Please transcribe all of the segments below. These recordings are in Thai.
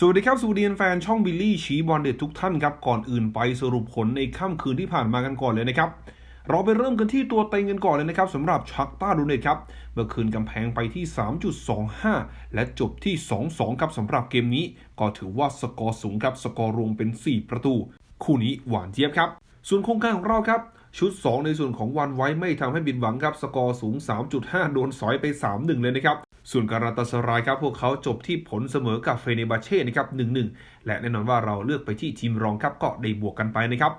สวัสดีครับสวัสดีนแฟนช่องบิลลี่ชี้บอลเด็ดทุกท่านครับ ก่อนอื่นไปสรุปผลในค่ำคืนที่ผ่านมากันก่อนเลยนะครับ เราไปเริ่มกันที่ตัวเต็งกันก่อนเลยนะครับสำหรับชักต้าดูเนตครับ เมื่อคืนกำแพงไปที่ 3.25 และจบที่ 2-2 ครับสำหรับเกมนี้ ก็ถือว่าสกอร์สูงครับ สกอร์รวมเป็น 4 ประตู คู่นี้หวานเจี๊ยบครับ ส่วนโครงการของเราครับชุด 2 ในส่วนของวันไว้ไม่ทำให้บินหวังครับ สกอร์สูง 3.5 โดนสอยไป 3-1 เลยนะครับ ส่วนการาตาสรายครับ พวกเขาจบที่ผลเสมอกับเฟเนบาเช่นะครับ1-1และแน่นอนว่าเราเลือกไปที่ทีมรองครับก็ได้บวกกันไปนะครับ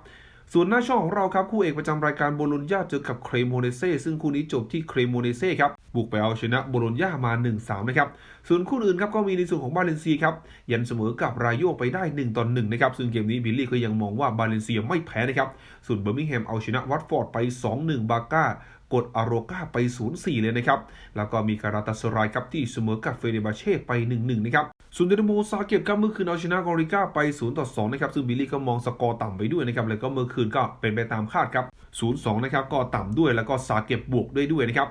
ส่วนหน้าช่องของเราครับ คู่เอกประจำรายการโบโลญญาเจอกับเครโมเนเซ่ซึ่งคู่นี้จบที่เครโมเนเซ่ครับ บุกไปเอาชนะโบโลญญามา 1-3 นะครับ ส่วนคู่อื่นครับก็มีในส่วนของบาเลนเซียครับ ยันเสมอกับรายโยไปได้1ต่อ1นะครับ ซึ่งเกมนี้บิลลี่ก็ยังมองว่าบาเลนเซียไม่แพ้นะครับ ส่วนเบอร์มิงแฮมเอาชนะวัตฟอร์ดไป 2-1 บาก้า กดอาโรกาไป 0-4 เลยนะครับ แล้วก็มีการาตาสรายครับที่เสมอกับเฟเนบาเช่ไป 1-1 นะครับส่วนเดนโมซาเก็บครับเมื่อคืนเอาชนะกอริก้าไป0ต่อ2นะครับ ซึ่งบิลลี่ก็มองสกอร์ต่ำไปด้วยนะครับ แล้วก็เมื่อคืนก็เป็นไปตามคาดครับ 0-2 นะครับ ก็ต่ำด้วย แล้วก็ซาเก็บบวกได้ด้วยนะครับ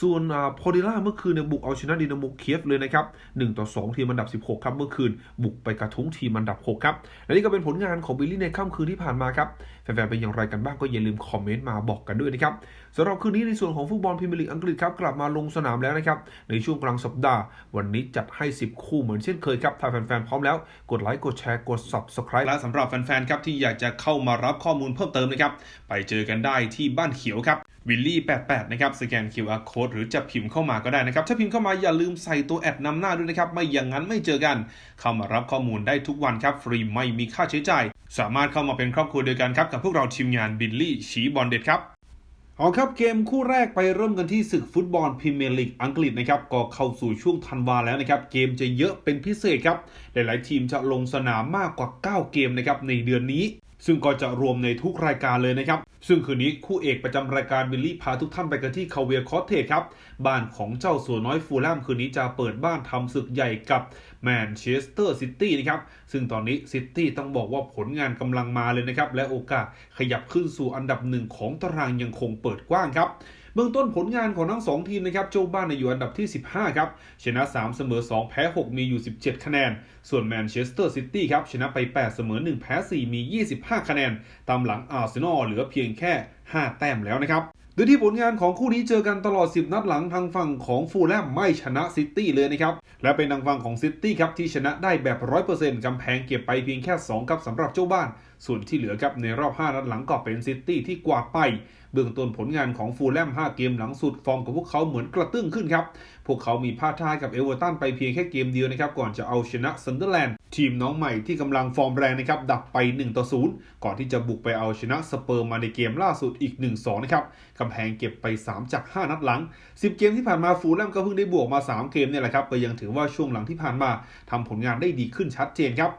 ส่วนโพดิล่าเมื่อคืนเนี่ยบุกเอาชนะดินาโมเคียฟเลยนะครับ1ต่อ 2 ทีมอันดับ 16 ครับเมื่อคืนบุกไปกระทุ้งทีมอันดับ 6 ครับ และนี่ก็เป็นผลงานของบิลลี่ในค่ำคืนที่ผ่านมาครับ แฟนๆเป็นอย่างไรกันบ้างก็อย่าลืมคอมเมนต์มาบอกกันด้วยนะครับ สำหรับคืนนี้ในส่วนของฟุตบอลพรีเมียร์ลีกอังกฤษครับกลับมาลงสนามแล้วนะครับ ในช่วงกลางสัปดาห์ วันนี้จัดให้ 10 คู่เหมือนเช่นเคยครับถ้าแฟนๆ พร้อมแล้ว กดไลค์กดแชร์กด subscribe และสำหรับแฟนๆ ครับที่อยากจะเข้ามารับข้อมูลเพิ่มเติมนะครับ ไปเจอกันได้ที่บ้านเขียวครับวิลลี่ 88 นะครับ สแกน QR code หรือจะพิมพ์เข้ามาก็ได้นะครับ ถ้าพิมพ์เข้ามาอย่าลืมใส่ตัวแอดนำหน้าด้วยนะครับ ไม่อย่างนั้นไม่เจอกัน เข้ามารับข้อมูลได้ทุกวันครับ ฟรีไม่มีค่าใช้จ่าย สามารถเข้ามาเป็นครอบครัวเดียวกันครับ กับพวกเราทีมงานบิลลี่ฉีบอลเด็ดครับ เอาครับเกมคู่แรกไปเริ่มกันที่ศึกฟุตบอลพรีเมียร์ลีกอังกฤษนะครับก็เข้าสู่ช่วงธันวาแล้วนะครับ เกมจะเยอะเป็นพิเศษครับ หลายๆทีมจะลงสนามมากกว่า 9 เกมนะครับในเดือนนี้ ซึ่งก็จะรวมในทุกรายการเลยนะครับ ซึ่งคืนนี้คู่เอกประจำรายการบิลลี่พาทุกท่านไปกันที่คาเวียคอสเทจครับ บ้านของเจ้าสัวน้อยฟูลแลมคืนนี้จะเปิดบ้านทำศึกใหญ่กับ แมนเชสเตอร์ซิตี้นะครับ ซึ่งตอนนี้ซิตี้ต้องบอกว่าผลงานกำลังมาเลยนะครับ และโอกาสขยับขึ้นสู่อันดับหนึ่งของตารางยังคงเปิดกว้างครับเบื้องต้นผลงานของทั้ง 2 ทีมนะครับโจบ้านอยู่อันดับที่ 15 ครับ ชนะ 3 เสมอ 2 แพ้ 6 มีอยู่ 17 คะแนน ส่วนแมนเชสเตอร์ซิตี้ครับ ชนะไป 8 เสมอ 1 แพ้ 4 มี 25 คะแนน ตามหลังอาร์เซนอลเหลือเพียงแค่ 5 แต้มแล้วนะครับ โดยที่ผลงานของคู่นี้เจอกันตลอด 10 นัดหลังทางฝั่งของฟูลแลมไม่ชนะซิตี้เลยนะครับ และเป็นทางฝั่งของซิตี้ครับที่ชนะได้แบบ 100%กำแพงเก็บไปเพียงแค่2ครับสำหรับเจ้าบ้านส่วนที่เหลือครับในรอบ 5 นัดหลังก็เป็นซิตี้ที่กวาดไป เบื้องต้นผลงานของฟูลแลม 5 เกมหลังสุดฟอร์มของพวกเขาเหมือนกระตึ้งขึ้นครับ พวกเขามีพลาดท่ากับเอเวอร์ตันไปเพียงแค่เกมเดียวนะครับ ก่อนจะเอาชนะซันเดอร์แลนด์ทีมน้องใหม่ที่กำลังฟอร์มแรงนะครับ ดับไป 1 ต่อ 0 ก่อนที่จะบุกไปเอาชนะสเปอร์มาในเกมล่าสุดอีก 1-2 นะครับกำแพงเก็บไป 3 จาก 5 นัดหลัง 10 เกมที่ผ่านมาฟูลแลมก็เพิ่งได้บวกมา 3 เกมเนี่ยแหละครับก็ยังถือว่าช่วงหลังที่ผ่านมาทำผลงานได้ดีขึ้นชัดเจนครับ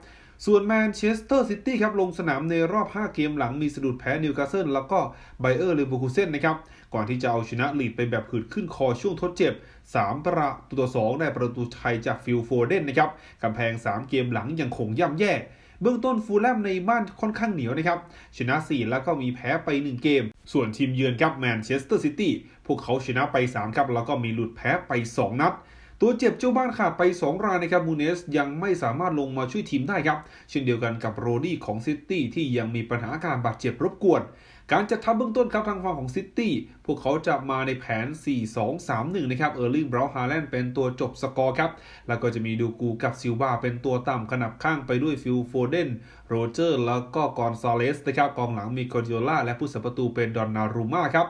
ส่วนแมนเชสเตอร์ซิตี้ครับลงสนามในรอบ 5 เกมหลังมีสะดุดแพ้นิวคาสเซิลแล้วก็ไบเออร์เลเวอร์คูเซนนะครับ ก่อนที่จะเอาชนะลีดไปแบบหืดขึ้นคอช่วงทดเจ็บ 3 ประตูต่อ2ได้ประตูชัยจากฟิลโฟเดนนะครับกำแพง 3 เกมหลังยังคงย่ำแย่ เบื้องต้นฟูลแลมในบ้านค่อนข้างเหนียวนะครับ ชนะ 4 แล้วก็มีแพ้ไป 1 เกม ส่วนทีมเยือนครับแมนเชสเตอร์ซิตี้พวกเขาชนะไป 3 ครับแล้วก็มีหลุดแพ้ไป 2 นัด ตัวเจ็บเจ้าบ้านขาดไป 2 รายนะครับมูเนสยังไม่สามารถลงมาช่วยทีมได้ครับ เช่นเดียวกันกับโรดี้ของซิตี้ที่ยังมีปัญหาการบาดเจ็บรบกวน การจัดทัพเบื้องต้นครับทางฝั่งของซิตี้พวกเขาจะมาในแผน 4-2-3-1 นะครับ เออร์ลิง บราวฮาแลนด์เป็นตัวจบสกอร์ครับ แล้วก็จะมีดูกูกับซิลวาเป็นตัวต่ำขนับข้างไปด้วยฟิลโฟเดน โรเจอร์ แล้วก็กอนซาเลสนะครับ กองหลังมีกอร์ดิโอล่าและผู้สัประตูเป็นดอนนารูมาครับ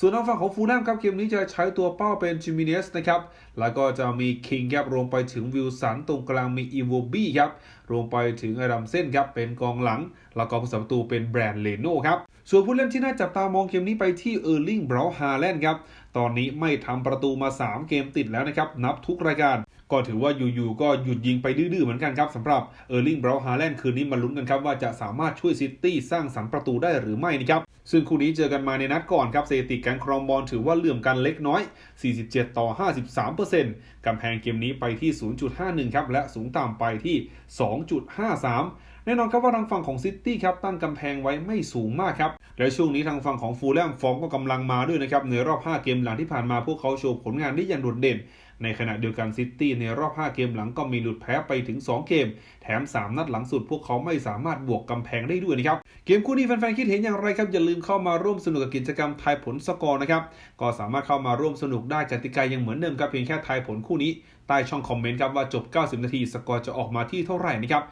ส่วนทางฝั่งของฟูลแลมครับเกมนี้จะใช้ตัวเป้าเป็นจิมิเนสนะครับ แล้วก็จะมีคิงครับรวมไปถึงวิลสันตรงกลางมีอีโวบี้ครับรวมไปถึงอดัมเส้นครับเป็นกองหลัง แล้วก็ผู้สัปะตูเป็นแบรนด์เลโน่ครับส่วนผู้เล่นที่น่าจับตามองเกมนี้ไปที่เออร์ลิงบราวฮาแลนด์ครับตอนนี้ไม่ทำประตูมา 3 เกมติดแล้วนะครับ นับทุกรายการก็ถือว่าอยู่ๆก็หยุดยิงไปดื้อๆเหมือนกันครับสำหรับเออร์ลิงบราวฮาแลนด์คืนนี้มาลุ้นกันครับว่าจะสามารถช่วยซิตี้สร้างสรรค์ประตูได้หรือไม่นะครับ ซึ่งคู่นี้เจอกันมาในนัดก่อนครับสถิติการครองบอลถือว่าเหลื่อมกันเล็กน้อย 47 ต่อ 53%กำแพงเกมนี้ไปที่ 0.51 ครับ และสูงต่ำไปที่ 2.53 แน่นอนครับว่าทางฝั่งของซิตี้ครับตั้งกำแพงไว้ไม่สูงมากครับ และช่วงนี้ทางฝั่งของฟูลแลมฟองก็กำลังมาด้วยนะครับในรอบ 5 เกมหลังที่ผ่านมาพวกเขาโชว์ผลงานได้อย่างโดดเด่น ในขณะเดียวกันซิตี้ในรอบ 5 เกมหลังก็มีหลุดแพ้ไปถึง 2 เกม แถม 3 นัดหลังสุดพวกเขาไม่สามารถบวกกำแพงได้ด้วยนะครับ เกมคู่นี้แฟนๆคิดเห็นอย่างไรครับ อย่าลืมเข้ามาร่วมสนุกกับกิจกรรมทายผลสกอร์นะครับ ก็สามารถเข้ามาร่วมสนุกได้กติกายังเหมือนเดิมครับเพียงแค่ทายผลคู่นี้ใต้ช่องคอมเมนต์ครับว่าจบ 90 นาทีสกอร์จะออกมาที่เท่าไหร่นะครับ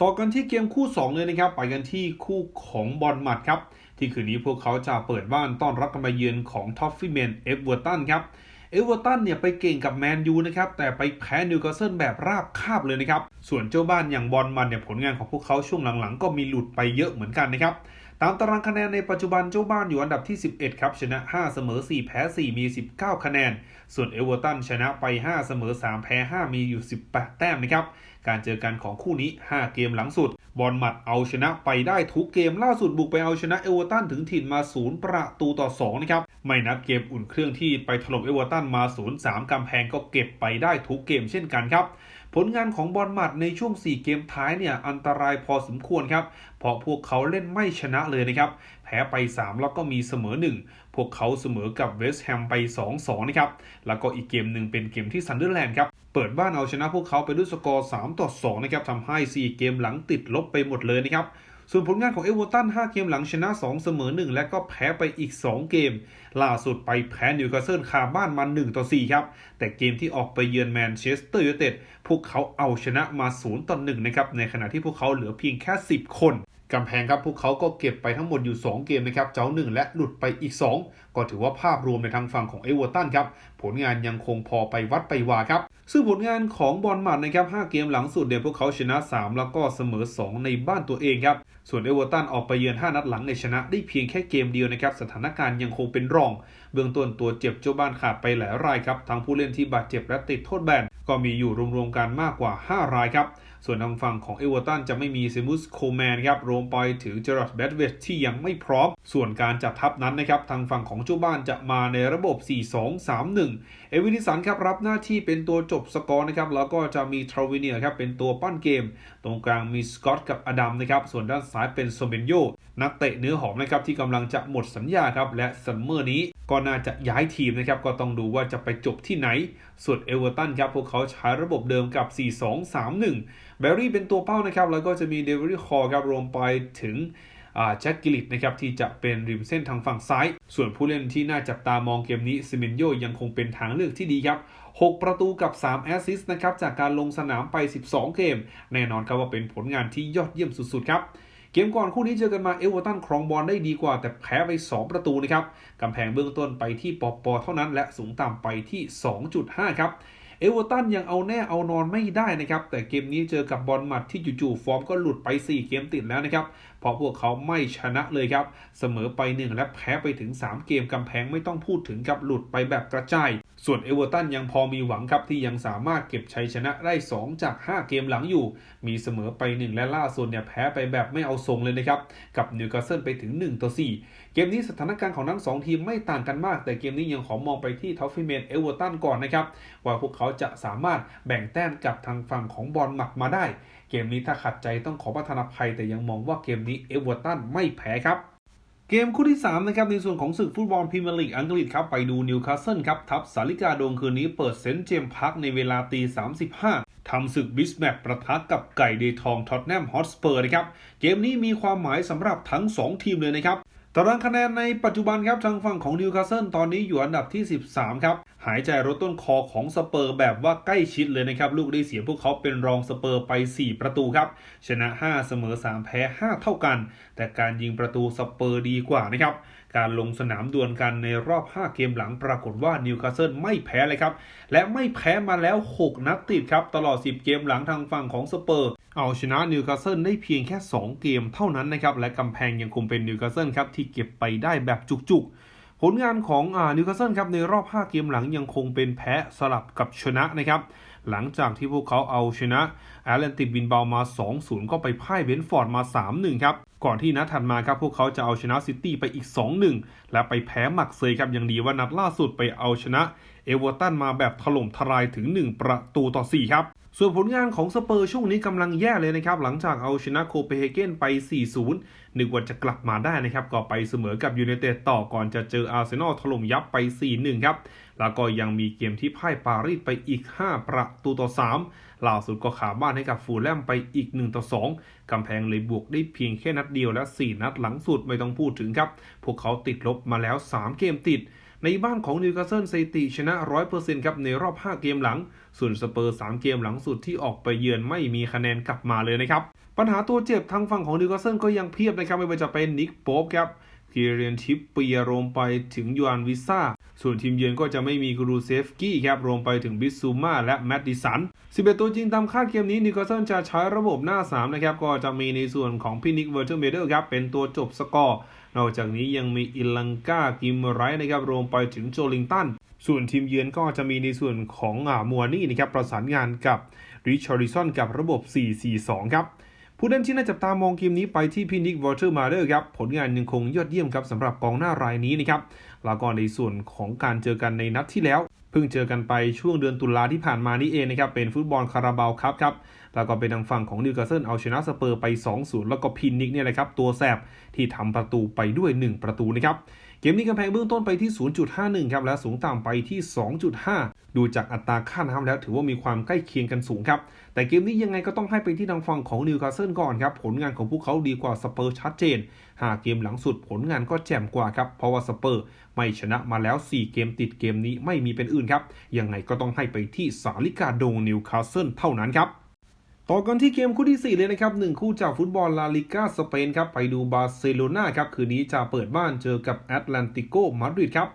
ต่อกันที่เกมคู่ 2 เลยนะครับ ไปกันที่คู่ของบอลหมัดครับ ที่คืนนี้พวกเขาจะเปิดบ้านต้อนรับการมาเยือนของท็อฟฟี่แมนเอฟเวอร์ตันครับ เอเวอร์ตันเนี่ยไปเก่งกับแมนยูนะครับ แต่ไปแพ้นิวคาสเซิลแบบราบคาบเลยนะครับ ส่วนเจ้าบ้านอย่างบอลมันเนี่ยผลงานของพวกเขาช่วงหลังๆ ก็มีหลุดไปเยอะเหมือนกันนะครับ ตามตารางคะแนนในปัจจุบันเจ้าบ้านอยู่อันดับที่ 11 ครับ ชนะ 5 เสมอ 4 แพ้ 4 มี 19 คะแนน ส่วนเอเวอร์ตันชนะไป 5 เสมอ 3 แพ้ 5 มีอยู่ 18 แต้มนะครับ การเจอกันของคู่นี้ 5 เกมหลังสุด บอลหมัดเอาชนะไปได้ทุกเกมล่าสุดบุกไปเอาชนะเอเวอร์ตันถึงถิ่นมา 0 ประตูต่อ 2 นะครับ ไม่นับเกมอุ่นเครื่องที่ไปถล่มเอเวอร์ตันมา 0-3กำแพงก็เก็บไปได้ทุกเกมเช่นกันครับ ผลงานของบอลมัดในช่วง 4 เกมท้ายเนี่ยอันตรายพอสมควรครับ เพราะพวกเขาเล่นไม่ชนะเลยนะครับ แพ้ไป 3 แล้วก็มีเสมอ 1 พวกเขาเสมอกับเวสต์แฮมไป 2-2 นะครับ แล้วก็อีกเกมหนึ่งเป็นเกมที่ซันเดอร์แลนด์ครับ เปิดบ้านเอาชนะพวกเขาไปด้วยสกอร์ 3 ต่อ 2 นะครับทำให้ 4 เกมหลังติดลบไปหมดเลยนะครับ ส่วนผลงานของเอเวอร์ตัน5เกมหลังชนะ 2 เสมอ 1 และก็แพ้ไปอีก 2 เกม ล่าสุดไปแพ้นิวคาสเซิลคาบ้านมา1ต่อ4ครับ แต่เกมที่ออกไปเยือนแมนเชสเตอร์ยูไนเต็ดพวกเขาเอาชนะมา0ต่อ1นะครับในขณะที่พวกเขาเหลือเพียงแค่ 10 คนกำแพงครับพวกเขาก็เก็บไปทั้งหมดอยู่ 2 เกมนะครับ เจ้า 1 และหลุดไปอีก 2 ก็ถือว่าภาพรวมในทางฝั่งของเอเวอร์ตันครับ ผลงานยังคงพอไปวัดไปวาครับ ซึ่งผลงานของบอลมัดนะครับ 5 เกมหลังสุดเดี๋ยวพวกเขาชนะ 3 แล้วก็เสมอ 2 ในบ้านตัวเองครับ ส่วนเอเวอร์ตันออกไปเยือน 5 นัดหลังในชนะได้เพียงแค่เกมเดียวนะครับ สถานการณ์ยังคงเป็นรอง เบื้องต้นตัวเจ็บเจ้าบ้านขาดไปหลายรายครับ ทั้งผู้เล่นที่บาดเจ็บและติดโทษแบน ก็มีอยู่รวมๆกันมากกว่า 5 รายครับ ส่วนทางฝั่งของเอเวอร์ตันจะไม่มีเซมุสโคแมนครับ รวมไปถึงเจอร์ดแบดเวสที่ยังไม่พร้อม ส่วนการจัดทัพนั้นนะครับ ทางฝั่งของเจ้าบ้านจะมาในระบบ 4-2-3-1 เอวินิสันครับรับหน้าที่เป็นตัวจบสกอร์นะครับแล้วก็จะมีทราวิเนียครับเป็นตัวปั้นเกม ตรงกลางมีสกอตกับอดัมนะครับส่วนด้านซ้ายเป็นโซเบนโยนักเตะเนื้อหอมนะครับที่กำลังจะหมดสัญญาครับและซัมเมอร์นี้ก็น่าจะย้ายทีมนะครับก็ต้องดูว่าจะไปจบที่ไหน ส่วนเอเวอร์ตันครับพวกเขาใช้ระบบเดิมกับ 4-2-3-1 แบร์รี่เป็นตัวเป้านะครับแล้วก็จะมีเดวิดคอร์ครับรวมไปถึง แจ็คกิลิตนะครับที่จะเป็นริมเส้นทางฝั่งซ้าย ส่วนผู้เล่นที่น่าจับตามองเกมนี้ซิเมนโยยังคงเป็นทางเลือกที่ดีครับ 6 ประตูกับ 3 แอสซิสต์นะครับจากการลงสนามไป 12 เกม แน่นอนครับว่าเป็นผลงานที่ยอดเยี่ยมสุดๆครับเกมก่อนคู่นี้เจอกันมาเอเวอร์ตันครองบอลได้ดีกว่า แต่แพ้ไป 2 ประตูนะครับกำแพงเบื้องต้นไปที่ปอปอเท่านั้น และสูงต่ำไปที่ 2.5 ครับ เอเวอร์ตันยังเอาแน่เอานอนไม่ได้นะครับ แต่เกมนี้เจอกับบอลมัดที่จู่ๆฟอร์มก็หลุดไป 4 เกมติดแล้วนะครับ เพราะพวกเขาไม่ชนะเลยครับ เสมอไป 1 และแพ้ไปถึง 3 เกมกำแพงไม่ต้องพูดถึงกับหลุดไปแบบกระจาย ส่วนเอเวอร์ตันยังพอมีหวังครับที่ยังสามารถเก็บชัยชนะได้ 2 จาก 5 เกมหลังอยู่ มีเสมอไป 1 และล่าสุดเนี่ยแพ้ไปแบบไม่เอาทรงเลยนะครับ กับนิวคาสเซิลไปถึง1ต่อ4 เกมนี้สถานการณ์ของทั้ง 2 ทีมไม่ต่างกันมาก แต่เกมนี้ยังขอมองไปที่ทอฟฟี่เมนเอเวอร์ตันก่อนนะครับ ว่าพวกเขาจะสามารถแบ่งแต้มกับทางฝั่งของบอลหมักมาได้ เกมนี้ถ้าขัดใจต้องขอประทานภัย แต่ยังมองว่าเกมนี้เอเวอร์ตันไม่แพ้ครับเกมคู่ที่ 3 นะครับ ในส่วนของศึกฟุตบอลพรีเมียร์ลีกอังกฤษครับ ไปดูนิวคาสเซิลครับ ทับสาริกาโดงคืนนี้เปิดเซนต์เจมส์พาร์คในเวลาตี35ทำศึกบิสแมตประทะกับไก่เดทองท็อตแนมฮอตสเปอร์นะครับ เกมนี้มีความหมายสำหรับทั้ง 2 ทีมเลยนะครับ ตารางคะแนนในปัจจุบันครับทางฝั่งของนิวคาสเซิลตอนนี้อยู่อันดับที่ 13 ครับ หายใจรถต้นคอของสเปอร์แบบว่าใกล้ชิดเลยนะครับ ลูกได้เสียพวกเขาเป็นรองสเปอร์ไป 4 ประตูครับ ชนะ 5 เสมอ 3 แพ้ 5 เท่ากัน แต่การยิงประตูสเปอร์ดีกว่านะครับ การลงสนามดวลกันในรอบ 5 เกมหลังปรากฏว่านิวคาสเซิลไม่แพ้เลยครับ และไม่แพ้มาแล้ว 6 นัดติดครับตลอด 10 เกมหลังทางฝั่งของสเปอร์ เอาชนะนิวคาสเซิลได้เพียงแค่ 2 เกมเท่านั้นนะครับ และกำแพงยังคงเป็นนิวคาสเซิลครับที่เก็บไปได้แบบจุกๆ ผลงานของนิวคาสเซิลครับในรอบ 5 เกมหลังยังคงเป็นแพ้สลับกับชนะนะครับหลังจากที่พวกเขาเอาชนะแอตแลนติกบินเบามา 2-0 ก็ไปพ่ายเบนฟอร์ดมา 3-1 ครับ ก่อนที่นัดถัดมาครับพวกเขาจะเอาชนะซิตี้ไปอีก 2-1 และไปแพ้หมักเซยครับยังดีว่านัดล่าสุดไปเอาชนะเอเวอร์ตันมาแบบถล่มทลายถึง 1 ประตูต่อ 4 ครับ ส่วนผลงานของสเปอร์ช่วงนี้กำลังแย่เลยนะครับ หลังจากเอาชนะโคเปนเฮเกนไป 4-0 นึกว่าจะกลับมาได้นะครับ ก็ไปเสมอกับยูไนเต็ดต่อก่อนจะเจออาร์เซนอลถล่มยับไป 4-1 ครับ แล้วก็ยังมีเกมที่พ่ายปารีสไปอีก 5 ประตูต่อ 3 ล่าสุดก็ขาบ้านให้กับฟูลแลมไปอีก 1 ต่อ 2 กำแพงเลยบวกได้เพียงแค่นัดเดียวและ 4 นัดหลังสุดไม่ต้องพูดถึงครับ พวกเขาติดลบมาแล้ว 3 เกมติด ในบ้านของนิวคาสเซิลสถิติชนะ 100%ครับในรอบ 5 เกมหลัง ส่วนสเปอร์3เกมหลังสุดที่ออกไปเยือนไม่มีคะแนนกลับมาเลยนะครับ ปัญหาตัวเจ็บทางฝั่งของนิวคาสเซิลก็ยังเพียบนะครับไม่ว่าจะเป็นนิกโป๊ปครับคีเรียนทิปเปียรวมไปถึงยูอันวิซ่า ส่วนทีมเยือนก็จะไม่มีกรูเซฟกี้ครับ รวมไปถึงบิสซูมาและแมตติสัน 11 ตัวจริงตามคาดเกมนี้นิวคาสเซิลจะใช้ระบบหน้า 3 นะครับ ก็จะมีในส่วนของพินิกเวอร์เทอร์เมเดอร์ครับ เป็นตัวจบสกอร์ นอกจากนี้ยังมีอิลังกากิมไรท์นะครับ รวมไปถึงโจลิงตัน ส่วนทีมเยือนก็จะมีในส่วนของอมัวนี่นะครับประสานงานกับริชาริสันกับระบบ 4-4-2 ครับ ผู้เล่นที่น่าจับตามองเกมนี้ไปที่พินิกวอเตอร์มาเดอร์ครับ ผลงานยังคงยอดเยี่ยมครับสำหรับกองหน้ารายนี้นะครับ แล้วก็ในส่วนของการเจอกันในนัดที่แล้ว เพิ่งเจอกันไปช่วงเดือนตุลาที่ผ่านมานี่เองนะครับ เป็นฟุตบอลคาราบาวครับครับ แล้วก็เป็นทางฝั่งของนิวคาสเซิลเอาชนะสเปอร์ไป 2-0 แล้วก็พินิกเนี่ยแหละครับตัวแสบที่ทำประตูไปด้วย 1 ประตูนะครับ เกมนี้กำแพงเบื้องต้นไปที่ 0.51 ครับ และสูงต่ำไปที่ 2.5 ดูจากอัตราค่าน้ำแล้วถือว่ามีความใกล้เคียงกันสูงครับ แต่เกมนี้ยังไงก็ต้องให้ไปที่ทางฝั่งของนิวคาสเซิลก่อนครับ ผลงานของพวกเขาดีกว่าสเปอร์ชัดเจน หากเกมหลังสุดผลงานก็แจ่มกว่าครับ เพราะว่าสเปอร์ไม่ชนะมาแล้ว 4 เกมติดเกมนี้ไม่มีเป็นอื่นครับ ยังไงก็ต้องให้ไปที่สาลิกาโดงนิวคาสเซิลเท่านั้นครับ ต่อกันที่เกมคู่ที่ 4 เลยนะครับหนึ่งคู่จากฟุตบอลลาลิกาสเปนครับไปดูบาร์เซโลนาครับคืนนี้จะเปิดบ้านเจอกับแอตแลนติโกมาดริดครับ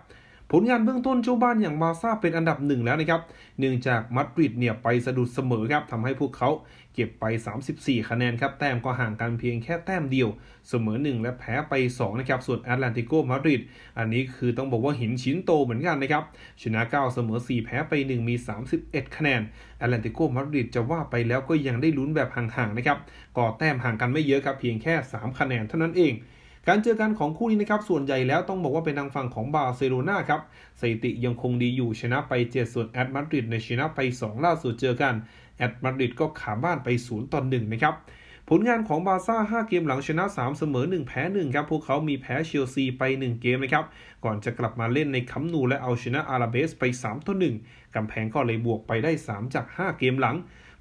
ผลงานเบื้องต้นเจ้าบ้านอย่างบาซ่าเป็นอันดับหนึ่งแล้วนะครับ เนื่องจากมาดริดเนี่ยไปสะดุดเสมอครับทำให้พวกเขาเก็บไป 34 คะแนนครับ แต้มก็ห่างกันเพียงแค่แต้มเดียว เสมอ 1 และแพ้ไป 2 นะครับ ส่วนแอตแลนติโกมาดริดอันนี้คือต้องบอกว่าหินชิ้นโตเหมือนกันนะครับ ชนะ 9 เสมอ 4 แพ้ไป 1 มี 31 คะแนนแอตแลนติโกมาดริดจะว่าไปแล้วก็ยังได้ลุ้นแบบห่างๆนะครับก็แต้มห่างกันไม่เยอะครับเพียงแค่ 3 คะแนนเท่านั้นเอง การเจอกันของคู่นี้นะครับส่วนใหญ่แล้วต้องบอกว่าเป็นทางฝั่งของบาร์เซโลนาครับสถิติยังคงดีอยู่ชนะไป 7 ส่วนแอตมาดริดในชนะไป 2 ล่าสุดเจอกันแอตมาดริดก็ขาบ้านไป0ต่อ1นะครับผลงานของบาซ่า 5 เกมหลังชนะ 3 เสมอ 1 แพ้ 1 ครับ พวกเขามีแพ้เชลซีไป 1 เกมนะครับ ก่อนจะกลับมาเล่นในคัมนูและเอาชนะอาราเบสไป3ต่อ1กำแพงก็เลยบวกไปได้ 3 จาก 5 เกมหลัง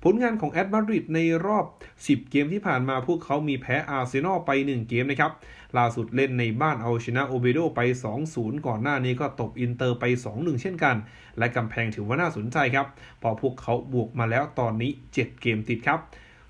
ผลงานของแอตมาดริดในรอบ 10 เกมที่ผ่านมาพวกเขามีแพ้อาร์เซนอลไป 1 เกมนะครับ ล่าสุดเล่นในบ้านเอาชนะโอเบโดไป 2-0 ก่อนหน้านี้ก็ตบอินเตอร์ไป 2-1 เช่นกัน และกำแพงถือว่าน่าสนใจครับ พอพวกเขาบวกมาแล้วตอนนี้ 7 เกมติดครับ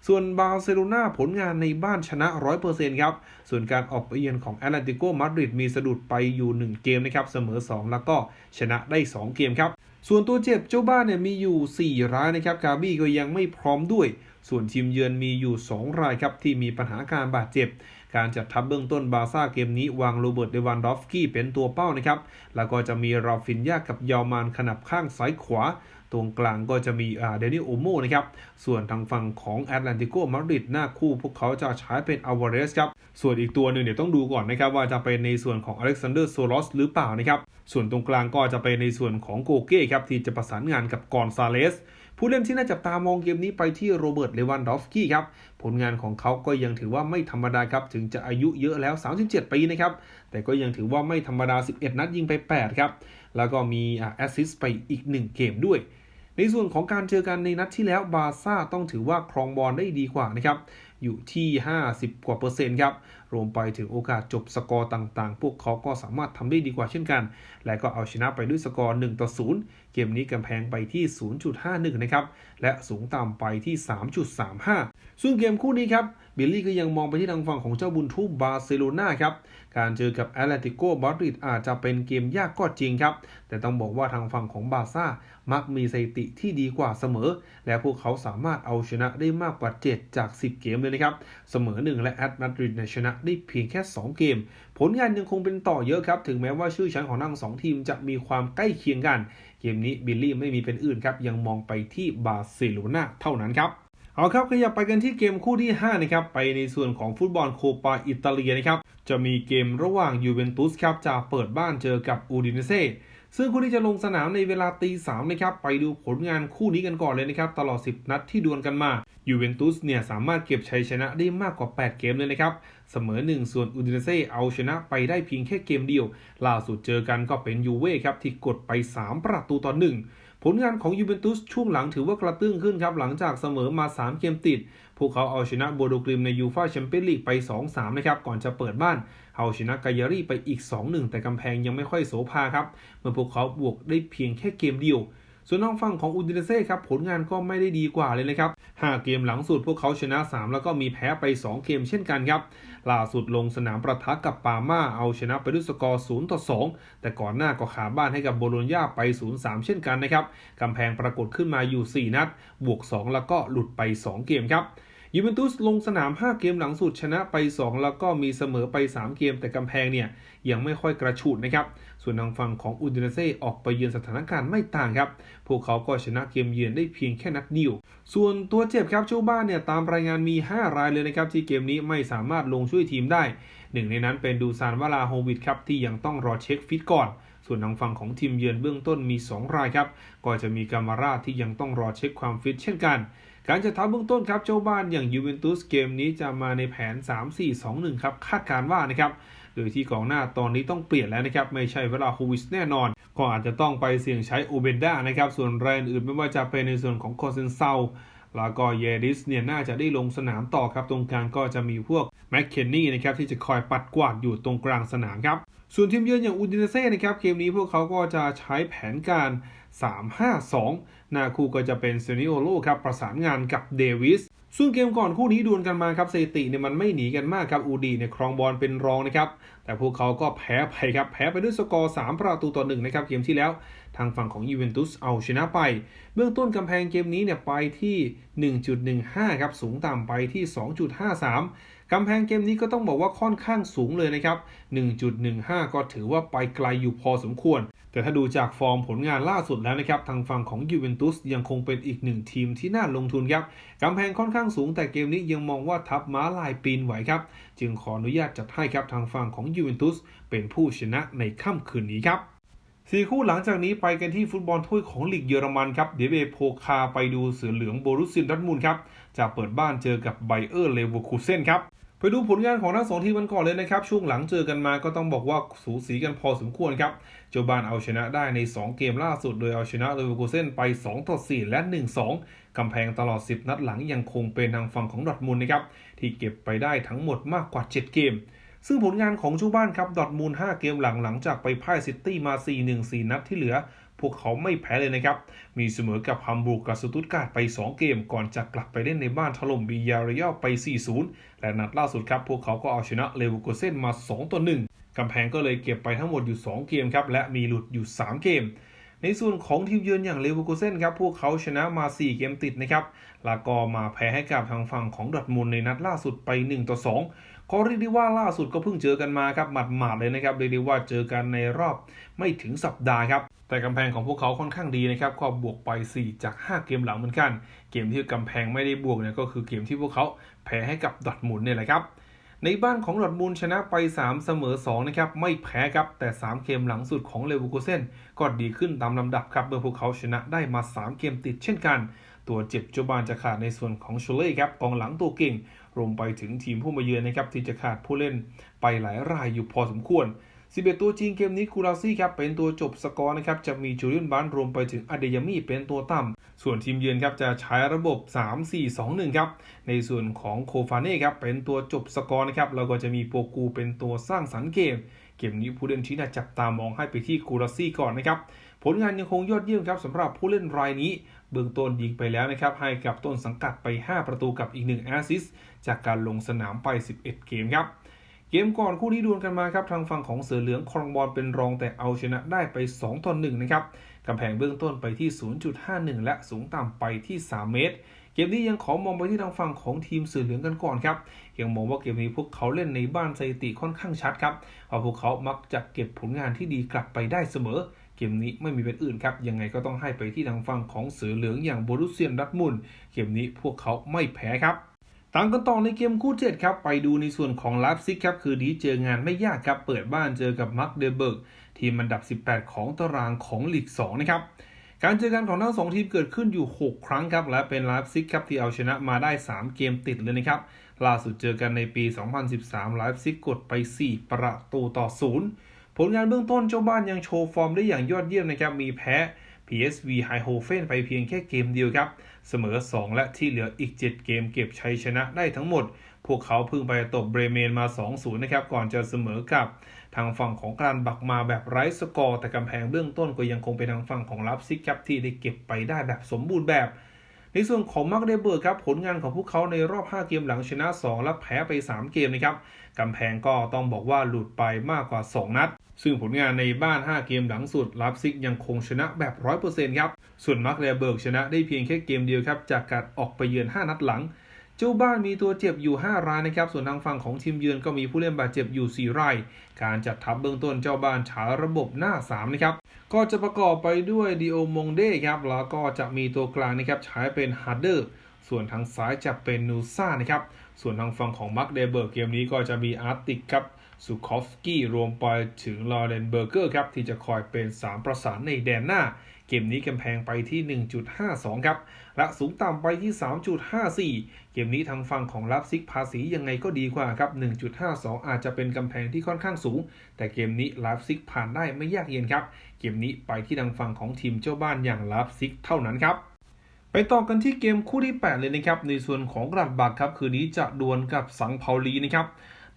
ส่วนบาร์เซโลนาผลงานในบ้านชนะ 100%ครับ ส่วนการออกไปเยือนของแอตเลติโกมาดริดมีสะดุดไปอยู่ 1 เกมนะครับ เสมอ 2 แล้วก็ชนะได้ 2 เกมครับ ส่วนตัวเจ็บเจ้าบ้านเนี่ยมีอยู่ 4 รายนะครับกาบี้ก็ยังไม่พร้อมด้วย ส่วนทีมเยือนมีอยู่ 2 รายครับที่มีปัญหาการบาดเจ็บ การจัดทัพเบื้องต้นบาซ่าเกมนี้วางโรเบิร์ตเดวันดอฟสกี้เป็นตัวเป้านะครับ แล้วก็จะมีราฟินยากับยาวมานขนับข้างซ้ายขวา ตรงกลางก็จะมีเดนิโอโมนะครับ ส่วนทางฝั่งของแอตแลนติโกมาดริดหน้าคู่พวกเขาจะใช้เป็นอ l วาเรสครับ ส่วนอีกตัวหนึ่งเดี๋ยวต้องดูก่อนนะครับ ว่าจะเป็นในส่วนของอเล็กซานเดอร์โซลอสหรือเปล่านะครับ ส่วนตรงกลางก็จะเป็นในส่วนของโกเก้ครับที่จะประสานงานกับกอนซาเลสผู้เล่นที่น่าจับตามองเกมนี้ไปที่โรเบิร์ต เลวันดอฟสกี้ครับ ผลงานของเขาก็ยังถือว่าไม่ธรรมดาครับ ถึงจะอายุเยอะแล้ว 37 ปีนะครับ แต่ก็ยังถือว่าไม่ธรรมดา 11 นัดยิงไป 8 ครับ แล้วก็มีแอสซิสต์ไปอีก 1 เกมด้วย ในส่วนของการเจอกันในนัดที่แล้วบาซ่าต้องถือว่าครองบอลได้ดีกว่านะครับ อยู่ที่ 50 กว่าเปอร์เซ็นต์ครับ รวมไปถึงโอกาสจบสกอร์ต่างๆ พวกเขาก็สามารถทำได้ดีกว่าเช่นกัน และก็เอาชนะไปด้วยสกอร์1ต่อ0เกมนี้กำแพงไปที่ 0.51 นะครับ และสูงต่ำไปที่ 3.35 ซึ่งเกมคู่นี้ครับ บิลลี่ก็ยังมองไปที่ทางฝั่งของเจ้าบุญทุ่มบาร์เซโลนาครับ การเจอกับแอตเลติโกมาดริดอาจจะเป็นเกมยากก็จริงครับ แต่ต้องบอกว่าทางฝั่งของบาซ่ามักมีสถิติที่ดีกว่าเสมอ และพวกเขาสามารถเอาชนะได้มากกว่า 7 จาก 10 เกมเลยนะครับ เสมอ 1 และแอตมาดริดเนี่ยชนะได้เพียงแค่ 2 เกม ผลงานยังคงเป็นต่อเยอะครับ ถึงแม้ว่าชื่อชั้นของทั้งสองทีมจะมีความใกล้เคียงกัน เกมนี้บิลลี่ไม่มีเป็นอื่นครับ ยังมองไปที่บาร์เซโลนาเท่านั้นครับ เอาครับขยับไปกันที่เกมคู่ที่ 5 นะครับ ไปในส่วนของฟุตบอลโคปาอิตาเลียนะครับ จะมีเกมระหว่างยูเวนตุสครับจะเปิดบ้านเจอกับอูดินเซ่ซึ่งคู่ที่จะลงสนามในเวลาตีสามนะครับ ไปดูผลงานคู่นี้กันก่อนเลยนะครับ ตลอด 10 นัดที่ดวลกันมายูเวนตุสเนี่ยสามารถเก็บชัยชนะได้มากกว่า 8 เกมเลยนะครับ เสมอ 1 ส่วนอุดินเซ่เอาชนะไปได้เพียงแค่เกมเดียว ล่าสุดเจอกันก็เป็นยูเว่ครับที่กดไป 3 ประตูต่อหนึ่ง ผลงานของยูเวนตุสช่วงหลังถือว่ากระตื้งขึ้นครับ หลังจากเสมอมา 3 เกมติด พวกเขาเอาชนะโบโดกริมในยูฟาแชมเปี้ยนลีกไป 2-3 นะครับ ก่อนจะเปิดบ้านเอาชนะกายารีไปอีก 2-1 แต่กำแพงยังไม่ค่อยโสภาครับ เมื่อพวกเขาบวกได้เพียงแค่เกมเดียว ส่วนทางฝั่งของอุดินเซ่ครับผลงานก็ไม่ได้ดีกว่าเลยนะครับ 5 เกมหลังสุดพวกเขาชนะ 3 แล้วก็มีแพ้ไป 2 เกมเช่นกันครับ ล่าสุดลงสนามประทะกับปาม่าเอาชนะไปด้วยสกอร์ 0 ต่อ 2 แต่ก่อนหน้าก็ขาบ้านให้กับโบโลญญาไป 0-3 เช่นกันนะครับกำแพงปรากฏขึ้นมาอยู่ 4 นัด บวก 2 แล้วก็หลุดไป 2 เกมครับยูเวนตุสลงสนาม 5 เกมหลังสุดชนะไป 2 แล้วก็มีเสมอไป 3 เกมแต่กำแพงเนี่ยยังไม่ค่อยกระชูดนะครับ ส่วนทางฝั่งของอุดินเซ่ออกไปเยือนสถานการณ์ไม่ต่างครับ พวกเขาก็ชนะเกมเยือนได้เพียงแค่นัดเดียว ส่วนตัวเจ็บครับเจ้าบ้านเนี่ยตามรายงานมี 5 รายเลยนะครับที่เกมนี้ไม่สามารถลงช่วยทีมได้ หนึ่งในนั้นเป็นดูซานวาลาโฮวิดครับที่ยังต้องรอเช็คฟิตก่อนส่วนทางฝั่งของทีมเยือนเบื้องต้นมี 2 รายครับ ก็จะมีกามาราที่ยังต้องรอเช็คความฟิตเช่นกัน การจัดทัพเบื้องต้นครับ เจ้าบ้านอย่างยูเวนตุสเกมนี้จะมาในแผน 3-4-2-1 ครับ คาดการณ์ว่านะครับ โดยที่กองหน้าตอนนี้ต้องเปลี่ยนแล้วนะครับ ไม่ใช่เวลาโควิชแน่นอน ก็อาจจะต้องไปเสี่ยงใช้โอเบนดานะครับ ส่วนรายอื่นไม่ว่าจะเป็นในส่วนของโคเซนเซาแล้วก็เยดิสเนี่ยน่าจะได้ลงสนามต่อครับ ตรงกลางก็จะมีพวกแม็กเคนนี่นะครับที่จะคอยปัดกวาดอยู่ตรงกลางสนามครับ ส่วนทีมเยือนอย่างอูดินเซ่นะครับเกมนี้พวกเขาก็จะใช้แผนการ 3-5-2 หน้าคู่ก็จะเป็นเซนิโอโลครับประสานงานกับเดวิส ซึ่งเกมก่อนคู่นี้ดวลกันมาครับสถิติเนี่ยมันไม่หนีกันมากครับอูดีเนี่ยครองบอลเป็นรองนะครับแต่พวกเขาก็แพ้ไปครับแพ้ไปด้วยสกอร์3ประตูต่อหนึ่งนะครับเกมที่แล้ว ทางฝั่งของยูเวนตุสเอาชนะไป เบื้องต้นกำแพงเกมนี้เนี่ยไปที่ 1.15 ครับ สูงต่ำไปที่ 2.53 กำแพงเกมนี้ก็ต้องบอกว่าค่อนข้างสูงเลยนะครับ 1.15 ก็ถือว่าไปไกลอยู่พอสมควร แต่ถ้าดูจากฟอร์มผลงานล่าสุดแล้วนะครับ ทางฝั่งของยูเวนตุสยังคงเป็นอีกหนึ่งทีมที่น่าลงทุนครับ กำแพงค่อนข้างสูงแต่เกมนี้ยังมองว่าทัพม้าลายปีนไหวครับ จึงขออนุญาตจัดให้ครับทางฝั่งของยูเวนตุสเป็นผู้ชนะในค่ำคืนนี้ครับ สี่คู่หลังจากนี้ไปกันที่ฟุตบอลถ้วยของลีกเยอรมันครับ เดวเบโพคาไปดูเสือเหลืองโบรุสซียดอร์ทมุนด์ครับจะเปิดบ้านเจอกับไบเออร์เลเวอร์คูเซนครับไปดูผลงานของทั้งสองทีมกันก่อนเลยนะครับ ช่วงหลังเจอกันมาก็ต้องบอกว่าสูสีกันพอสมควรครับโจบานเอาชนะได้ใน 2 เกมล่าสุด โดยเอาชนะเลเวอร์คูเซนไป2ต่อ4และ 1-2 กำแพงตลอด 10 นัดหลังยังคงเป็นทางฝั่งของดอทมุนด์นะครับที่เก็บไปได้ทั้งหมดมากกว่า 7 เกม ซึ่งผลงานของชูบ้านครับดอทมูล 5 เกมหลังหลังจากไปพ่ายซิตี้มา 4-1 4 นัดที่เหลือ พวกเขาไม่แพ้เลยนะครับ มีเสมอกับฮัมบูร์กกับสตุตการ์ดไป 2 เกม ก่อนจะกลับไปเล่นในบ้านถล่มบียาเรียลไป 4-0 และนัดล่าสุดครับ พวกเขาก็เอาชนะเลเวอร์คูเซนมา2ต่อ1กำแพงก็เลยเก็บไปทั้งหมดอยู่ 2 เกมครับและมีหลุดอยู่ 3 เกมในส่วนของทีมเยือนอย่างเลเวอร์คูเซนครับ พวกเขาชนะมา 4 เกมติดนะครับแล้วก็มาแพ้ให้กับทางฝั่งของดอทมุนด์ในนัดล่าสุดไป 1 ต่อ 2 ก็เรียกได้ว่าล่าสุดก็เพิ่งเจอกันมาครับหมาดๆเลยนะครับเรียกได้ว่าเจอกันในรอบไม่ถึงสัปดาห์ครับแต่กำแพงของพวกเขาค่อนข้างดีนะครับก็บวกไป 4 จาก 5 เกมหลังเหมือนกัน เกมที่กำแพงไม่ได้บวกเนี่ยก็คือเกมที่พวกเขาแพ้ให้กับดอทมุนเนี่ยแหละครับในบ้านของดอทมุนชนะไป 3 เสมอ 2 นะครับ ไม่แพ้ครับ แต่ 3 เกมหลังสุดของเลเวอร์คูเซนก็ดีขึ้นตามลำดับครับ เมื่อพวกเขาชนะได้มา 3 เกมติดเช่นกัน ตัวเจ็บโจบานจะขาดในส่วนของโชเล่ครับกองหลังตัวเก่ง รวมไปถึงทีมผู้มาเยือนนะครับที่จะขาดผู้เล่นไปหลายรายอยู่พอสมควร11ตัวจริงเกมนี้คูราซี่ครับเป็นตัวจบสกอร์นะครับจะมีจูเลียนบานรวมไปถึงอเดยามีเป็นตัวต่ำส่วนทีมเยือนครับจะใช้ระบบ 3-4-2-1 ครับในส่วนของโคฟาเน่ครับเป็นตัวจบสกอร์นะครับแล้วก็จะมีโปกูเป็นตัวสร้างสรรค์เกม เกมนี้ผู้เล่นที่น่าจับตามองให้ไปที่คูราซี่ก่อนนะครับ ผลงานยังคงยอดเยี่ยมครับสำหรับผู้เล่นรายนี้ เบื้องต้นยิงไปแล้วนะครับ ให้กับต้นสังกัดไป 5 ประตูกับอีก 1 แอสซิสจากการลงสนามไป 11 เกมครับ เกมก่อนคู่นี้ดวลกันมาครับ ทางฝั่งของเสือเหลืองครองบอลเป็นรองแต่เอาชนะได้ไป2ต่อ1นะครับกำแพงเบื้องต้นไปที่ 0.51 และสูงต่ำไปที่ 3 เมตรเกมนี้ยังขอมองไปที่ทางฝั่งของทีมเสือเหลืองกันก่อนครับ ยังมองว่าเกมนี้พวกเขาเล่นในบ้านสถิติค่อนข้างชัดครับเพราะพวกเขามักจะเก็บผลงานที่ดีกลับไปได้เสมอ เกมนี้ไม่มีเป็นอื่นครับ ยังไงก็ต้องให้ไปที่ทางฝั่งของเสือเหลืองอย่างโบรุเซียนดัตมุนเกมนี้พวกเขาไม่แพ้ครับตามกันต่อในเกมคู่7ครับ ไปดูในส่วนของลาฟซิกครับ คือดีเจองานไม่ยากครับ เปิดบ้านเจอกับมักเดเบิร์กทีมอันดับ 18 ของตารางของลีก 2 นะครับ การเจอกันของทั้งสองทีมเกิดขึ้นอยู่ 6 ครั้งครับ และเป็นลาฟซิกครับ ที่เอาชนะมาได้ 3 เกมติดเลยนะครับ ล่าสุดเจอกันในปี 2013ลาฟซิกกดไป 4 ประตูต่อ 0 ผลงานเบื้องต้นเจ้าบ้านยังโชว์ฟอร์มได้อย่างยอดเยี่ยมนะครับ มีแพ้ PSV h e i h o f e n ไปเพียงแค่เกมเดียวครับ เสมอ 2 และที่เหลืออีก 7 เกมเก็บชัยชนะได้ทั้งหมด พวกเขาพิ่งไปตบเบรเมนมา 2-0 นะครับ ก่อนจะเสมอกับทางฝั่งของการบักมาแบบไร้สกอร์ แต่กำแพงเบื้องต้นก็ยังคงเป็นทางฝั่งของลับซิกครับที่ได้เก็บไปได้แบบสมบูรณ์แบบ ในส่วนของมาร์กเดเบิร์กครับผลงานของพวกเขาในรอบ 5 เกมหลังชนะ 2 และแพ้ไป 3 เกมนะครับกำแพงก็ต้องบอกว่าหลุดไปมากกว่า 2 นัด ซึ่งผลงานในบ้าน 5 เกมหลังสุดลับซิกยังคงชนะแบบ 100%ครับ ส่วนมาร์กเดเบิร์กชนะได้เพียงแค่เกมเดียวครับ จากการออกไปเยือน 5 นัดหลัง เจ้าบ้านมีตัวเจ็บอยู่ 5 รายนะครับ ส่วนทางฝั่งของทีมเยือนก็มีผู้เล่นบาดเจ็บอยู่ 4 ราย การจัดทัพเบื้องต้นเจ้าบ้านฉายระบบหน้า 3 นะครับ ก็จะประกอบไปด้วยดิโอมงเด้ครับ แล้วก็จะมีตัวกลางนะครับใช้เป็นฮาร์เดอร์ ส่วนทางซ้ายจะเป็นนูซ่านะครับ ส่วนทางฝั่งของมักเดเบิร์กเกมนี้ก็จะมีอาร์ติกครับ สุคอฟสกี้รวมไปถึงลอเรนเบอร์เกอร์ครับ ที่จะคอยเป็น 3 ประสานในแดนหน้า เกมนี้กำแพงไปที่ 1.52 ครับ และสูงต่ำไปที่ 3.54 เกมนี้ทางฝั่งของลับซิกภาษียังไงก็ดีกว่าครับ 1.52 อาจจะเป็นกำแพงที่ค่อนข้างสูง แต่เกมนี้ลับซิกผ่านได้ไม่ยากเย็นครับ เกมนี้ไปที่ทางฝั่งของทีมเจ้าบ้านอย่างลับซิกเท่านั้นครับไปต่อกันที่เกมคู่ที่ 8 เลยนะครับ ในส่วนของกรัดบักครับ คืนนี้จะดวลกับสังเปาลีนะครับ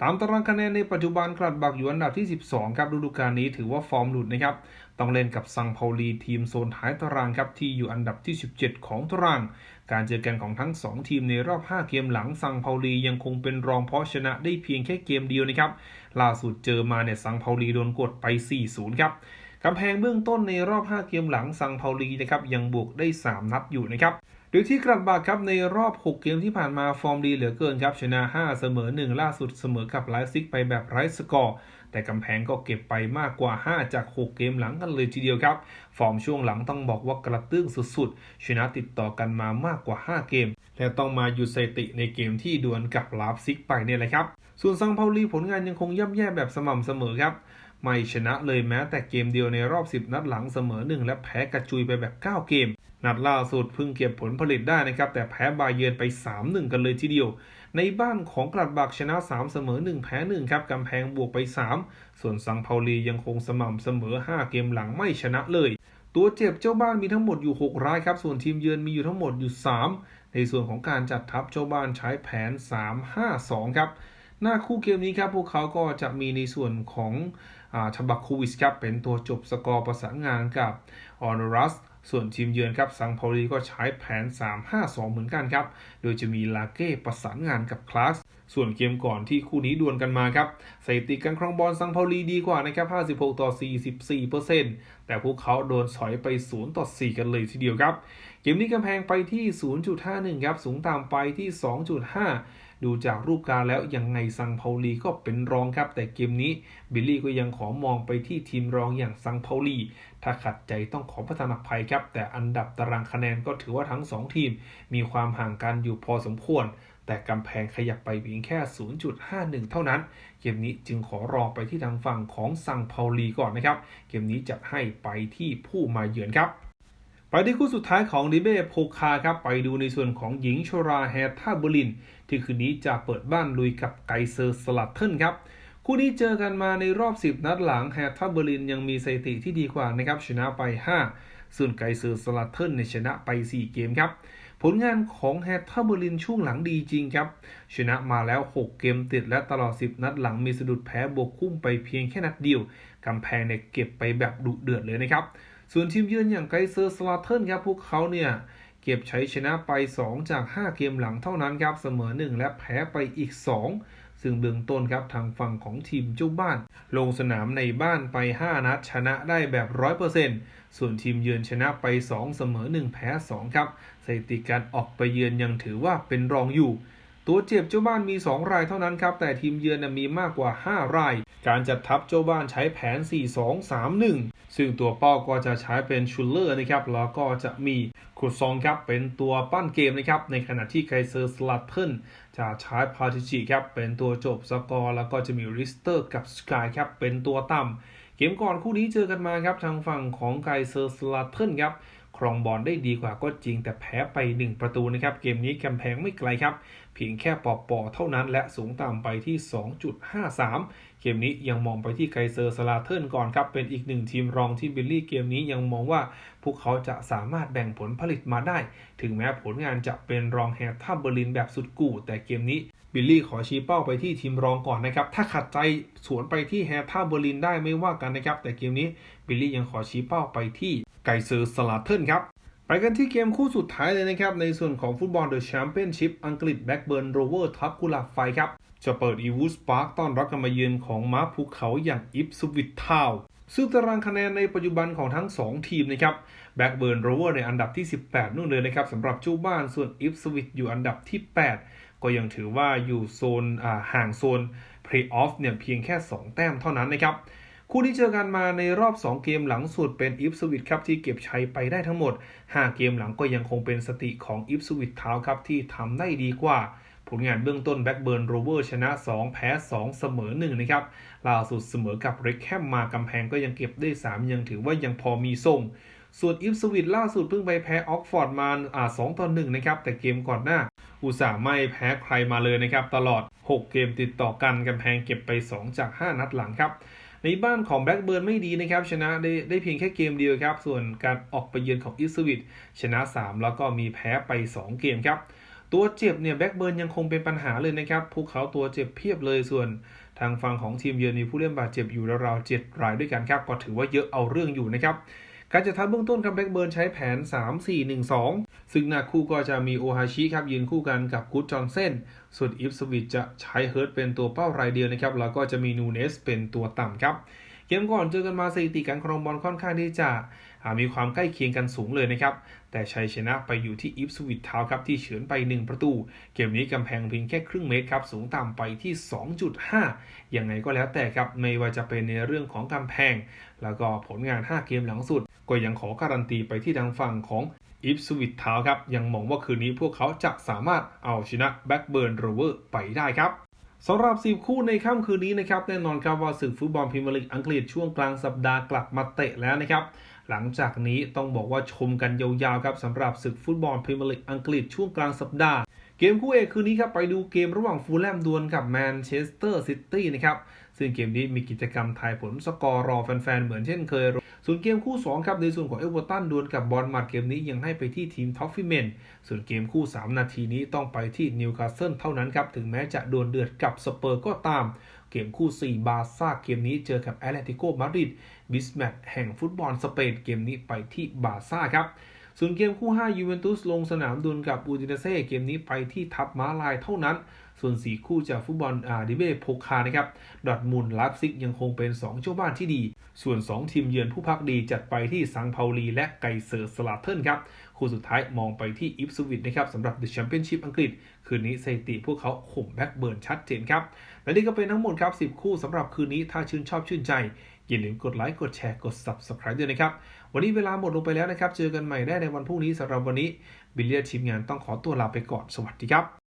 ตามตารางคะแนนในปัจจุบันกรัดบักอยู่อันดับที่ 12 ครับฤดูกาลนี้ถือว่าฟอร์มหลุดนะครับ ต้องเล่นกับซังเปาลีทีมโซนท้ายตารางครับที่อยู่อันดับที่ 17 ของตาราง การเจอกันของทั้ง 2 ทีมในรอบ 5 เกมหลังซังเปาลียังคงเป็นรองเพราะชนะได้เพียงแค่เกมเดียวนะครับ ล่าสุดเจอมาเนี่ยซังเปาลีโดนกดไป 4-0 ครับกำแพงเบื้องต้นในรอบ 5 เกมหลังซังเปาลีนะครับยังบวกได้ 3 นัดอยู่นะครับ โดยที่กระบาดครับในรอบ 6 เกมที่ผ่านมาฟอร์มดีเหลือเกินครับชนะ 5 เสมอ 1 ล่าสุดเสมอกับไลซิกไปแบบไร้สกอร์ แต่กำแพงก็เก็บไปมากกว่า 5 จาก 6 เกมหลังกันเลยทีเดียวครับ ฟอร์มช่วงหลังต้องบอกว่ากระตื้งสุดๆ ชนะติดต่อกันมามากกว่า 5 เกม และต้องมาหยุดสถิติในเกมที่ดวลกับลาฟซิกไปเนี่ยแหละครับ ส่วนซังเปาลีผลงานยังคงย่ำแย่แบบสม่ำเสมอครับไม่ชนะเลยแม้แต่เกมเดียวในรอบ 10 นัดหลังเสมอ 1 และแพ้กระจุยไปแบบ 9 เกม นัดล่าสุดเพิ่งเก็บผลผลิตได้นะครับ แต่แพ้บาเยิร์นไป 3-1 กันเลยทีเดียว ในบ้านของกลัดบักชนะ 3 เสมอ 1 แพ้ 1 ครับกำแพงบวกไป 3 ส่วนซังเปาลียังคงสม่ำเสมอ 5 เกมหลังไม่ชนะเลย ตัวเจ็บเจ้าบ้านมีทั้งหมดอยู่ 6 รายครับ ส่วนทีมเยือนมีอยู่ทั้งหมดอยู่ 3 ในส่วนของการจัดทัพเจ้าบ้านใช้แผน 3-5-2 ครับหน้าคู่เกมนี้ครับพวกเขาก็จะมีในส่วนของทบักคูวิสครับเป็นตัวจบสกอร์ประสานงานกับออนรัส ส่วนทีมเยือนครับซังพอลีก็ใช้แผน 3-5-2 เหมือนกันครับ โดยจะมีลาเก้ประสานงานกับคลาส ส่วนเกมก่อนที่คู่นี้ดวลกันมาครับสถิติการครองบอลซังเพาลีดีกว่านะครับ 56 ต่อ 44%แต่พวกเขาโดนสอยไป 0 ต่อ 4 กันเลยทีเดียวครับ เกมนี้กำแพงไปที่ 0.51 ครับ สูงตามไปที่ 2.5 ดูจากรูปการแล้วยังไงซังเปาลีก็เป็นรองครับ แต่เกมนี้บิลลี่ก็ยังขอมองไปที่ทีมรองอย่างซังเปาลีถ้าขัดใจต้องขอพัฒนาภัยครับ แต่อันดับตารางคะแนนก็ถือว่าทั้ง 2 ทีม มีความห่างกันอยู่พอสมควร แต่กำแพงขยับไปเพียงแค่ 0.51 เท่านั้น เกมนี้จึงขอรอไปที่ทางฝั่งของซังเปาลีก่อนนะครับ เกมนี้จัดให้ไปที่ผู้มาเยือนครับไปที่คู่สุดท้ายของดิเบโพคาครับ ไปดูในส่วนของหญิงชราแฮท่าเบอร์ลิน ที่คืนนี้จะเปิดบ้านลุยกับไกเซอร์สลัดเทิลครับ คู่นี้เจอกันมาในรอบ 10 นัดหลังแฮท่าเบอร์ลินยังมีสถิติที่ดีกว่านะครับ ชนะไป 5 ส่วนไกเซอร์สลัดเทิลในชนะไป 4 เกมครับ ผลงานของแฮท่าเบอร์ลินช่วงหลังดีจริงครับ ชนะมาแล้ว 6 เกมติดและตลอด 10 นัดหลังมีสะดุดแพ้บวกคุ้มไปเพียงแค่นัดเดียว กำแพงเนี่ยเก็บไปแบบดุเดือดเลยนะครับ ส่วนทีมเยือนอย่างไกเซอร์สลาเทิร์นครับพวกเขาเนี่ยเก็บใชัยชนะไป 2 จาก 5 เกมหลังเท่านั้นครับเสมอ 1 และแพ้ไปอีก 2ซึ่งเบื้องต้นครับทางฝั่งของทีมเจ้าบ้าน ลงสนามในบ้านไป 5 นัดชนะได้แบบ 100% ส่วนทีมเยือนชนะไป 2 เสมอ 1 แพ้ 2 ครับสถิติการออกไปเยือนยังถือว่าเป็นรองอยู่ ตัวเจ็บเจ้าบ้านมี 2 รายเท่านั้นครับ แต่ทีมเยือนมีมากกว่า 5 ราย การจัดทัพเจ้าบ้านใช้แผน 4-2-3-1 ซึ่งตัวเป้าก็จะใช้เป็นชูลเลอร์นะครับ แล้วก็จะมีคูซองครับเป็นตัวปั้นเกมนะครับ ในขณะที่ไกเซอร์สลัตเทิลจะใช้พาติจิครับเป็นตัวจบสกอร์ แล้วก็จะมีริสเตอร์กับสกายครับเป็นตัวต่ำ เกมก่อนคู่นี้เจอกันมาครับทางฝั่งของไกเซอร์สลัตเทิลครับครองบอลได้ดีกว่าก็จริงแต่แพ้ไป 1 ประตูนะครับ เกมนี้กำแพงไม่ไกลครับ เพียงแค่ปอปอเท่านั้นและสูงต่ำไปที่ 2.53 เกมนี้ยังมองไปที่ไกเซอร์สลาเทิร์นก่อนครับ เป็นอีกหนึ่งทีมรองที่บิลลี่เกมนี้ยังมองว่า พวกเขาจะสามารถแบ่งผลผลิตมาได้ ถึงแม้ผลงานจะเป็นรองแฮร์ท่าเบอร์ลินแบบสุดกู่ แต่เกมนี้ บิลลี่ขอชี้เป้าไปที่ทีมรองก่อนนะครับ ถ้าขัดใจสวนไปที่แฮร์ท่าเบอร์ลินได้ไม่ว่ากันนะครับ แต่เกมนี้บิลลี่ยังขอชี้เป้าไปที่ไกเซอร์สลาเทิร์นครับไปกันที่เกมคู่สุดท้ายเลยนะครับ ในส่วนของฟุตบอลเดอะแชมเปี้ยนชิพอังกฤษแบ็กเบิร์นโรเวอร์ทับกุหลาบไฟครับ จะเปิดอีวูสปาร์คต้อนรับการมาเยือนของม้าภูเขาอย่างอิฟสวิตทาวซึ่งตารางคะแนนในปัจจุบันของทั้ง 2 ทีมนะครับแบ็กเบิร์นโรเวอร์ในอันดับที่ 18 นู่นเลยนะครับสำหรับจ้บ้านส่วนอิฟสวิตอยู่อันดับที่ 8 ก็ยังถือว่าอยู่โซนห่างโซนเพลย์ออฟเนี่ยเพียงแค่ 2 แต้มเท่านั้นนะครับ คู่ที่เจอกันมาในรอบ 2 เกมหลังสุดเป็นอิฟสวิตครับที่เก็บชัยไปได้ทั้งหมด 5 เกมหลังก็ยังคงเป็นสติของอิฟสวิตเท้าครับที่ทำได้ดีกว่าผลงานเบื้องต้นแบ็กเบิร์นโรเวอร์ชนะ 2 แพ้ 2 เสมอ 1 นะครับล่าสุดเสมอกับเรคแคมมากำแพงก็ยังเก็บได้ 3 ยังถือว่ายังพอมีทรง ส่วนอิฟสวิตล่าสุดเพิ่งไปแพ้ออกฟอร์ดมาอ่า2ต่อ1นะครับ แต่เกมก่อนหน้า อุตส่าห์ไม่แพ้ใครมาเลยนะครับ ตลอด 6 เกมติดต่อกันกำแพงเก็บไป 2 จาก 5 นัดหลังครับ ในบ้านของแบล็กเบิร์นไม่ดีนะครับ ชนะได้ได้เพียงแค่เกมเดียวครับ ส่วนการออกไปเยือนของอิสวิตชนะ 3 แล้วก็มีแพ้ไป 2 เกมครับตัวเจ็บเนี่ยแบ็กเบิร์นยังคงเป็นปัญหาเลยนะครับ พวกเขาตัวเจ็บเพียบเลยส่วนทางฝั่งของทีมเยือนมีผู้เล่นบาดเจ็บอยู่ราวๆ7รายด้วยกันครับ ก็ถือว่าเยอะเอาเรื่องอยู่นะครับ การจัดทัพเบื้องต้นครับแบ็กเบิร์นใช้แผน 3-4-1-2 ซึ่งหน้าคู่ก็จะมีโอฮาชิครับยืนคู่กันกับกูดจอนเซนส่วนอิฟสวิตจะใช้เฮิร์ตเป็นตัวเป้ารายเดียวนะครับแล้วก็จะมีนูเนสเป็นตัวต่ำครับเกมก่อนเจอกันมาสถิติการครองบอลค่อนข้างที่จะมีความใกล้เคียงกันสูงเลยนะครับ แต่ชัยชนะไปอยู่ที่อิฟสวิตทาวครับที่เฉือนไป 1 ประตู เกมนี้กำแพงเพียงแค่ครึ่งเมตรครับ สูงต่ำไปที่ 2.5 ยังไงก็แล้วแต่ครับ ไม่ว่าจะเป็นในเรื่องของกำแพง แล้วก็ผลงาน 5 เกมหลังสุด ก็ยังขอการันตีไปที่ทางฝั่งของอิฟสวิตทาวครับยังมองว่าคืนนี้พวกเขาจะสามารถเอาชนะแบ็กเบิร์นโรเวอร์ไปได้ครับสำหรับสิบคู่ในค่ำคืนนี้นะครับแน่นอนครับว่าศึกฟุตบอลพรีเมียร์ลีกอังกฤษช่วงกลางสัปดาห์กลับมาเตะแล้วนะครับหลังจากนี้ต้องบอกว่าชมกันยาวๆครับสำหรับศึกฟุตบอลพรีเมียร์ลีกอังกฤษช่วงกลางสัปดาห์ เกมคู่เอกคืนนี้ครับไปดูเกมระหว่างฟูลแลมดวลกับแมนเชสเตอร์ซิตี้นะครับ ซึ่งเกมนี้มีกิจกรรมทายผลสกอร์รอแฟนๆ เหมือนเช่นเคย ส่วนเกมคู่ 2 ครับ ในส่วนของเอเวอร์ตันดวลกับบอลมัดเกมนี้ยังให้ไปที่ทีมท็อฟฟี่เมนส่วนเกมคู่ 3 นาทีนี้ต้องไปที่นิวคาสเซิลเท่านั้นครับ ถึงแม้จะดวลเดือดกับสเปอร์ก็ตาม เกมคู่ 4 บาซ่าเกมนี้เจอกับแอตเลติโกมาดริดบิสแมตแห่งฟุตบอลสเปนเกมนี้ไปที่บาซ่าครับส่วนเกมคู่ 5 ยูเวนตุสลงสนามดวลกับอูดินเซ่เกมนี้ไปที่ทับม้าลายเท่านั้น ส่วน 4 คู่จากฟุตบอลอาดิเบ้โพคานะครับดอทมุนลาฟซิกยังคงเป็น 2 เจ้าบ้านที่ดี ส่วน 2 ทีมเยือนผู้พักดีจัดไปที่ซังเปาลีและไกเซอร์สลาเทิร์นครับคู่สุดท้ายมองไปที่อิฟสวิตนะครับสำหรับเดอะแชมเปี้ยนชิพอังกฤษ คืนนี้สถิติพวกเขาข่มแบ็กเบิร์นชัดเจนครับ และนี่ก็เป็นทั้งหมดครับ 10 คู่สำหรับคืนนี้ถ้าชื่นชอบชื่นใจ อย่าลืมกดไลค์ กดแชร์ กด Subscribe ด้วยนะครับ วันนี้เวลาหมดลงไปแล้วนะครับ เจอกันใหม่ได้ในวันพรุ่งนี้สำหรับวันนี้ บิลเลียทีมงานต้องขอตัวลาไปก่อนสวัสดีครับ